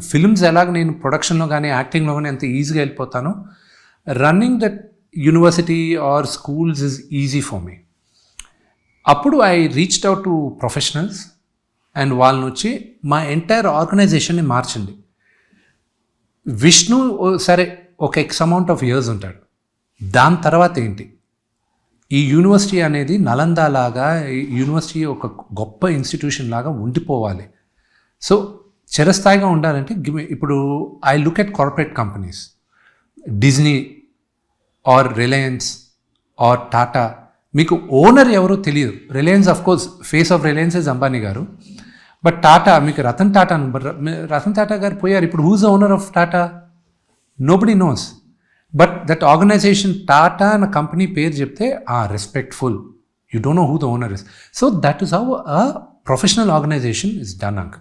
Films ఎలాగ నేను ప్రొడక్షన్లో కానీ యాక్టింగ్లో కానీ ఎంత ఈజీగా వెళ్ళిపోతానో running that university or schools is easy for me. అప్పుడు I reached out to professionals and వాళ్ళని వచ్చి మా ఎంటైర్ ఆర్గనైజేషన్ని మార్చండి. విష్ణు ఓ- సరే ఒక ఎక్స్ అమౌంట్ ఆఫ్ ఇయర్స్ ఉంటాడు. దాని తర్వాత ఏంటి? ఈ యూనివర్సిటీ అనేది నలందా లాగా ఈ యూనివర్సిటీ ఒక గొప్ప ఇన్స్టిట్యూషన్ లాగా ఉండిపోవాలి. సో చిరస్థాయిగా ఉండాలంటే ఇప్పుడు I look at corporate companies. Disney or Reliance or Tata. మీకు ఓనర్ ఎవరో తెలియదు. Reliance of course face of Reliance is Ambani garu. But Tata మీకు రతన్ టాటా అని- రతన్ టాటా గారు పోయారు. ఇప్పుడు whose owner of Tata? Nobody knows but that organization Tata అన్న company పేరు చెప్తే ఆ respectful you don't know who the owner is so that is how a professional organization is done అంక్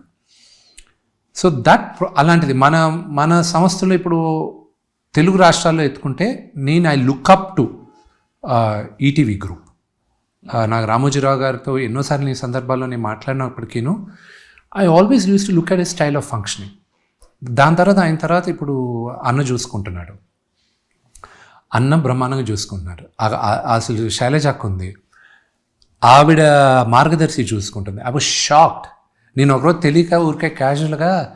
so that అలాంటిది మన మన సంస్థలో ఇప్పుడు తెలుగు రాష్ట్రాల్లో ఎత్తుకుంటే నేను I look up to ETV group నాకు రామోజీరావు గారితో ఎన్నోసార్లు ఈ సందర్భాల్లో నేను మాట్లాడినప్పటికీను I always use to look at a style of functioning దాని తర్వాత ఆయన తర్వాత ఇప్పుడు అన్న చూసుకుంటున్నాడు. అన్న బ్రహ్మాండంగా చూసుకుంటున్నారు అసలు శైలజ ఉంది. ఆవిడ మార్గదర్శి చూసుకుంటుంది. ఐ వాజ్ షాక్డ్ నేను ఒకరోజు తెలియక ఊరికే క్యాజువల్గా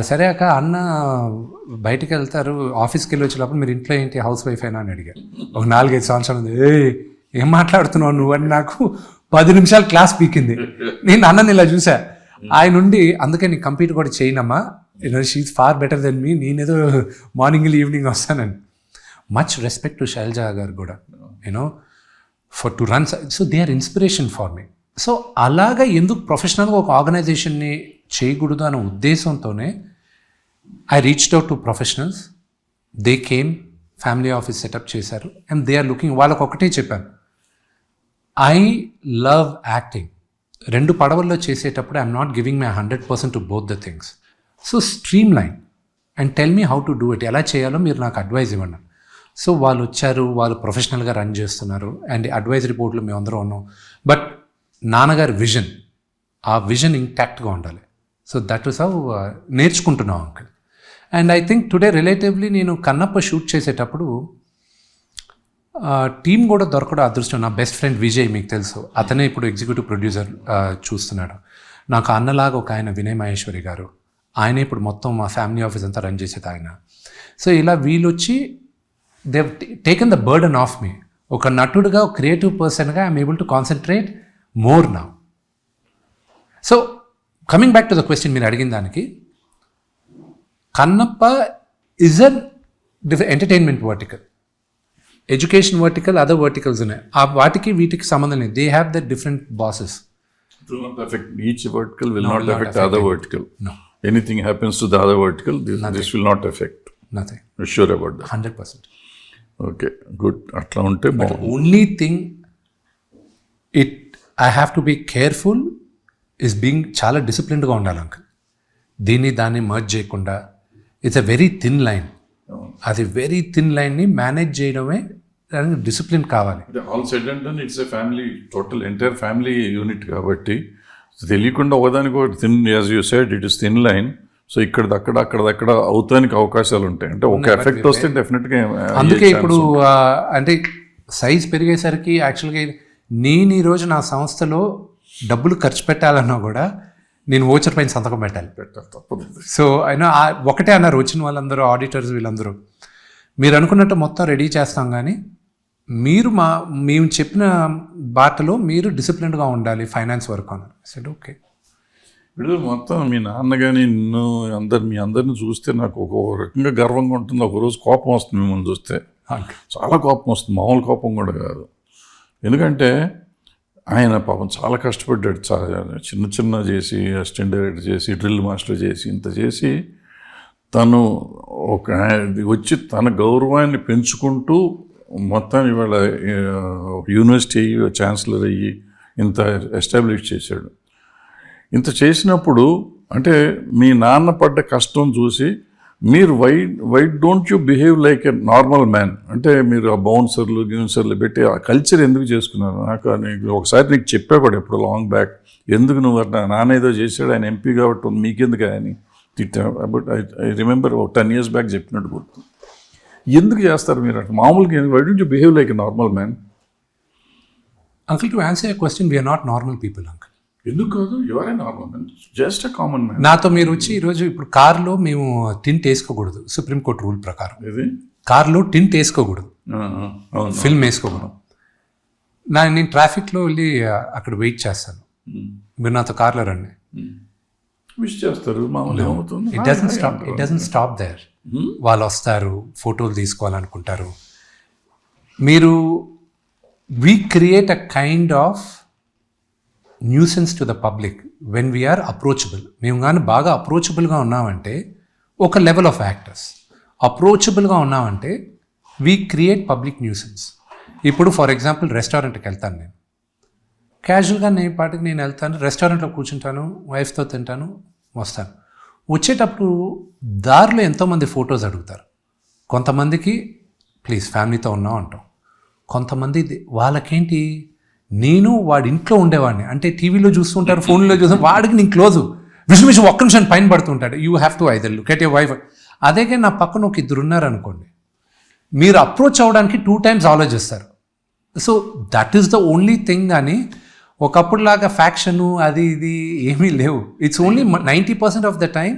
సరే అక్క అన్న బయటికి వెళ్తారు ఆఫీస్కి వెళ్ళి వచ్చేటప్పుడు మీరు ఇంట్లో ఏంటి హౌస్ వైఫ్ అయినా అని అడిగారు ఒక నాలుగైదు సంవత్సరాలు ఉంది. ఏ ఏం మాట్లాడుతున్నావు నువ్వు? అని నాకు పది నిమిషాలు క్లాస్ పీకింది. నేను అన్నని ఇలా చూసా. ఆయన నుండి అందుకే నీ కంప్లీట్ కూడా చేయనమ్మా. She far better than me నేనేదో మార్నింగ్ ఈవినింగ్ వస్తానని. Much respect to Shailaja garu కూడా. You know for to run so they are inspiration for me so అలాగా ఎందుకు ప్రొఫెషనల్గా ఒక ఆర్గనైజేషన్ని చేయకూడదు అనే ఉద్దేశంతోనే I reached out to professionals they came family office setup చేశారు. అండ్ దే ఆర్ లుకింగ్ వాళ్ళకి ఒకటే చెప్పాను. ఐ లవ్ యాక్టింగ్ రెండు పడవల్లో చేసేటప్పుడు I'm not giving my hundred percent to both the things so streamline and tell me how to do it ఎలా చేయాలో మీరు నాకు అడ్వైజ్ ఇవ్వండి. సో వాళ్ళు వచ్చారు వాళ్ళు ప్రొఫెషనల్గా రన్ చేస్తున్నారు. అండ్ అడ్వైజరీ బోర్డులో మేము అందరం ఉన్నాం. బట్ నాన్నగారి విజన్. ఆ విజన్ ఇంటాక్ట్గా ఉండాలి. సో దట్ ఇస్ హౌ నేర్చుకుంటున్నాం uncle and I think today relatively నేను కన్నప్ప షూట్ చేసేటప్పుడు టీం కూడా దొరకడం అదృష్టం. నా బెస్ట్ ఫ్రెండ్ విజయ్ మీకు తెలుసు. అతనే ఇప్పుడు ఎగ్జిక్యూటివ్ ప్రొడ్యూసర్ చూస్తున్నాడు. నాకు అన్నలాగా ఒక ఆయన వినయ్ మహేశ్వరి గారు. ఆయనే ఇప్పుడు మొత్తం మా ఫ్యామిలీ ఆఫీస్ అంతా రన్ చేసేది ఆయన. సో ఇలా వీళ్ళు వచ్చి they taken the burden of me ఒక నటుడుగా ఒక క్రియేటివ్ పర్సన్గా I'm able to concentrate more నా so coming back to the question మీరు అడిగిన దానికి Kannappa is an entertainment vertical education vertical other verticals ఉన్నాయి ఆ వాటికి వీటికి సంబంధం లేదు they have the different bosses the affect other it. vertical. No. Anything happens to the other vertical, this, this will not affect. Nothing sure about that? Hundred percent Okay, good. అట్లా ఉంటే only thing it I have to be careful is being చాలా డిసిప్లిన్డ్గా ఉండాలి uncle దీన్ని దాన్ని merge చేయకుండా it's a very thin line అది very thin లైన్ని మేనేజ్ చేయడమే దానికి డిసిప్లిన్ కావాలి. All said and done it's a family total entire family unit కాబట్టి తెలియకుండా ఒకదానికి ఒకటి thin as you said it is thin line so ఇక్కడ అక్కడ అక్కడ అక్కడ అవుతానికి అవకాశాలు ఉంటాయి. అంటే ఒక ఎఫెక్ట్ వస్తే డెఫినెట్గా అందుకే ఇప్పుడు ఆ, అంటే సైజ్ పెరిగేసరికి యాక్చువల్గా నేను ఈరోజు నా సంస్థలో డబ్బులు ఖర్చు పెట్టాలన్నా కూడా నేను ఓచర్ పైన సంతకం పెట్టాలి. సో అయినా ఒకటే అన్నారు వచ్చిన వాళ్ళందరూ ఆడిటర్స్ వీళ్ళందరూ. మీరు అనుకున్నట్టు మొత్తం రెడీ చేస్తాం కానీ మీరు మా మేము చెప్పిన బాటలో మీరు డిసిప్లిన్డ్గా ఉండాలి ఫైనాన్స్ వరకు అన్నారు. సరే ఓకే ఇప్పుడు మొత్తం మీ నాన్న కానీ నిన్ను అందరు మీ అందరిని చూస్తే నాకు ఒక రకంగా గర్వంగా ఉంటుంది. ఒక రోజు కోపం వస్తుంది మిమ్మల్ని చూస్తే. చాలా కోపం వస్తుంది. మామూలు కోపం కూడా కాదు. ఎందుకంటే ఆయన పాపం చాలా కష్టపడ్డాడు. చాలా చిన్న చిన్న చేసి అసిస్టెంట్ డైరెక్టర్ చేసి డ్రిల్ మాస్టర్ చేసి ఇంత చేసి తను ఒక వచ్చి తన గౌరవాన్ని పెంచుకుంటూ మొత్తం ఇవాళ యూనివర్సిటీ అయ్యి ఛాన్సలర్ అయ్యి ఇంత ఎస్టాబ్లిష్ చేశాడు. ఇంత చేసినప్పుడు అంటే మీ నాన్న పడ్డ కష్టం చూసి మీరు why why don't you behave like a normal man అంటే మీరు ఆ బౌన్సర్లు గ్యూన్సర్లు పెట్టి ఆ కల్చర్ ఎందుకు చేసుకున్నారు? నాకు నీకు ఒకసారి నీకు చెప్పా కూడా ఎప్పుడు లాంగ్ బ్యాక్ ఎందుకు నువ్వు అట్లా? నాన్న ఏదో చేశాడు ఆయన ఎంపీ కాబట్టి మీకెందుకు అని తిట్టా? బట్ ఐ ఐ రిమెంబర్ ఒక టెన్ ఇయర్స్ బ్యాక్ చెప్పినట్టు గుర్తు. ఎందుకు చేస్తారు మీరు అంటే మామూలుగా why don't you behave like normal man uncle to answer question we're not normal people uncle ఎందుకు కాదు? Your a normal man just a common man నాతో మీరు వచ్చి ఈరోజు ఇప్పుడు కార్లో మేము టింట్ వేసుకోకూడదు. సుప్రీంకోర్టు రూల్ ప్రకారం. ఇది కార్లో టింట్ వేసుకోకూడదు. ఫిల్మ్ వేసుకోకూడదు. నా నేను ట్రాఫిక్లో వెళ్ళి అక్కడ వెయిట్ చేస్తాను. మీరు నాతో కార్లో రండి. విష్ చేస్తారు. It doesn't stop it doesn't stop there వాళ్ళు వస్తారు ఫోటోలు తీసుకోవాలనుకుంటారు. మీరు we create a kind of nuisance to the public when we're approachable మేము కానీ బాగా అప్రోచబుల్గా ఉన్నామంటే ఒక లెవెల్ ఆఫ్ యాక్టర్స్ అప్రోచబుల్గా ఉన్నామంటే వీ క్రియేట్ పబ్లిక్ న్యూసెన్స్ ఇప్పుడు ఫర్ ఎగ్జాంపుల్ రెస్టారెంట్కి వెళ్తాను నేను. క్యాజువల్గా నేను పాటికి నేను వెళ్తాను రెస్టారెంట్లో కూర్చుంటాను వైఫ్తో తింటాను వస్తాను. వచ్చేటప్పుడు దారిలో ఎంతోమంది ఫొటోస్ అడుగుతారు. కొంతమందికి ప్లీజ్ ఫ్యామిలీతో ఉన్నాం అంటాం. కొంతమంది వాళ్ళకేంటి? నేను వాడి ఇంట్లో ఉండేవాడిని. అంటే టీవీలో చూస్తుంటారు ఫోన్లో చూస్తుంటారు వాడికి నేను క్లోజు. విషమిషం ఒక్క నిమిషం పైన పడుతుంటాడు. You have to either look at a wife అదేగా నా పక్కన ఒక ఇద్దరు ఉన్నారనుకోండి మీరు అప్రోచ్ అవ్వడానికి టూ టైమ్స్ ఆలోచిస్తారు. So that is the only thing అని ఒకప్పుడులాగా ఫ్యాక్షను అది ఇది ఏమీ లేవు. It's only ninety percent of the time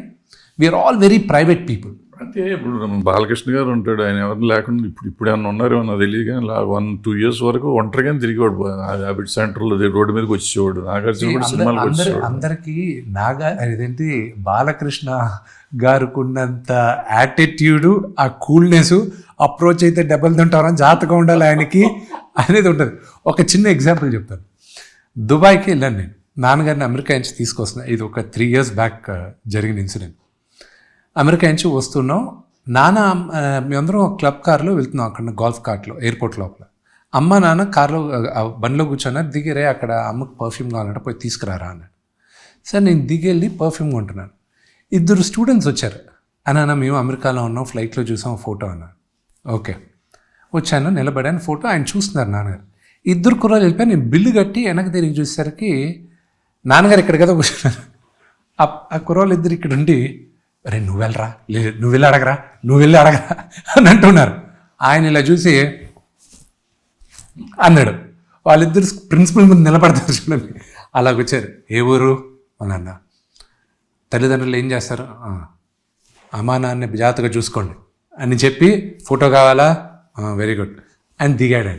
we're all very private people అంటే ఇప్పుడు బాలకృష్ణ గారు ఉంటాడు ఆయన ఎవరు లేకుండా ఇప్పుడు ఇప్పుడు ఏమన్నా ఉన్నారేమో నాకు తెలియదు కానీ వన్ టూ ఇయర్స్ వరకు ఒంటరిగానే తిరిగేవాడు. హ్యాబిట్ సెంటర్లో రోడ్డు మీదకి వచ్చేవాడు నాగార్జున కూడా సినిమాలకు వచ్చేవాడు అందరికీ నాగా ఇదేంటి బాలకృష్ణ గారికి ఉన్నంత యాటిట్యూడ్ ఆ కూల్నెస్ అప్రోచ్ అయితే దెబ్బలు తింటారని జాతకం ఉండాలి ఆయనకి అనేది ఉంటుంది. ఒక చిన్న ఎగ్జాంపుల్ చెప్తాను. దుబాయ్కి వెళ్ళాను నేను. నాన్నగారిని అమెరికా నుంచి తీసుకొస్తున్నా. ఇది ఒక త్రీ ఇయర్స్ బ్యాక్ జరిగిన ఇన్సిడెంట్ అమెరికా నుంచి వస్తున్నాం. నాన్న మేమందరం క్లబ్ కార్లో వెళ్తున్నాం అక్కడ గోల్ఫ్ కార్ట్లో ఎయిర్పోర్ట్ లోపల. అమ్మ నాన్న కార్లో బండిలో కూర్చున్నారు దిగిరే అక్కడ అమ్మకు పర్ఫ్యూమ్ కావాలంటే పోయి తీసుకురారా అన్నాడు. సరే నేను దిగెళ్ళి పర్ఫ్యూమ్ కొంటున్నాను. ఇద్దరు స్టూడెంట్స్ వచ్చారు. అన్న మేము అమెరికాలో ఉన్నాం ఫ్లైట్లో చూసాం ఫోటో అన్న ఓకే. వచ్చాను నిలబడాను ఫోటో ఆయన చూస్తున్నారు నాన్నగారు. ఇద్దరు కుర్రాలు వెళ్ళిపోయి నేను బిల్లు కట్టి వెనక్కి తిరిగి చూసేసరికి నాన్నగారు ఇక్కడ కదా కూర్చున్నారు. ఆ- ఆ కుర్రాళ్ళు ఇద్దరు ఇక్కడ ఉండి అరే నువ్వు వెళ్ళరా లేదు నువ్వు వెళ్ళి అడగరా నువ్వు వెళ్ళి అడగరా అని అంటున్నారు. ఆయన ఇలా చూసి అన్నాడు. వాళ్ళిద్దరు ప్రిన్సిపల్ ముందు నిలబడతారు చూడండి. అలాగొచ్చారు ఏ ఊరు? అని అన్న. తల్లిదండ్రులు ఏం చేస్తారు? అమానాన్ని అమ్మా నాన్న జాగ్రత్తగా చూసుకోండి. అని చెప్పి ఫోటో కావాలా? వెరీ గుడ్ అని దిగాడు ఆయన.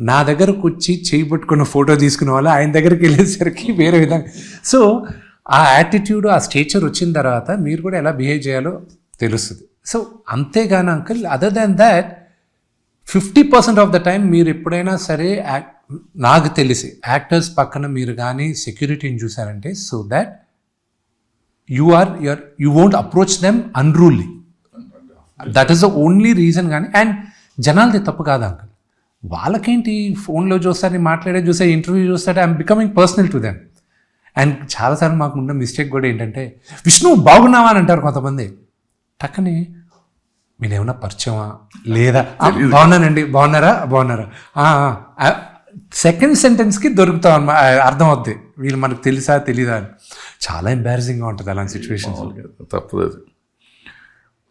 నా దగ్గరకు వచ్చి చేయి పట్టుకున్న ఫోటో తీసుకున్న వాళ్ళు ఆయన దగ్గరికి వెళ్ళేసరికి వేరే విధంగా సో ఆ యాటిట్యూడ్ ఆ స్టేచర్ వచ్చిన తర్వాత మీరు కూడా ఎలా బిహేవ్ చేయాలో తెలుస్తుంది. సో అంతేగాని uncle other than that fifty percent of the time మీరు ఎప్పుడైనా సరే నాకు తెలిసి యాక్టర్స్ పక్కన మీరు కానీ సెక్యూరిటీని చూసారంటే so that you are your you won't approach them unruly that is the only reason కానీ అండ్ జనాలది తప్పు కాదు అంకుల్ వాళ్ళకేంటి ఫోన్లో చూస్తారని మాట్లాడే చూసే ఇంటర్వ్యూ చూస్తే I'm becoming personal to them and చాలాసార్లు మాకు ఉన్న మిస్టేక్ కూడా ఏంటంటే విష్ణు బాగున్నావా? అని అంటారు కొంతమంది. టక్కని మీరు ఏమన్నా పరిచయమా? లేదా? "ఆ, బాగున్నానండి. బాగున్నారా? బాగున్నారా? సెకండ్ సెంటెన్స్కి దొరుకుతాం అన్నమా అర్థం అవుద్ది వీళ్ళు మనకు తెలుసా తెలీదా అని. చాలా ఎంబారసింగ్గా ఉంటుంది అలాంటి సిచ్యువేషన్స్ తప్పదు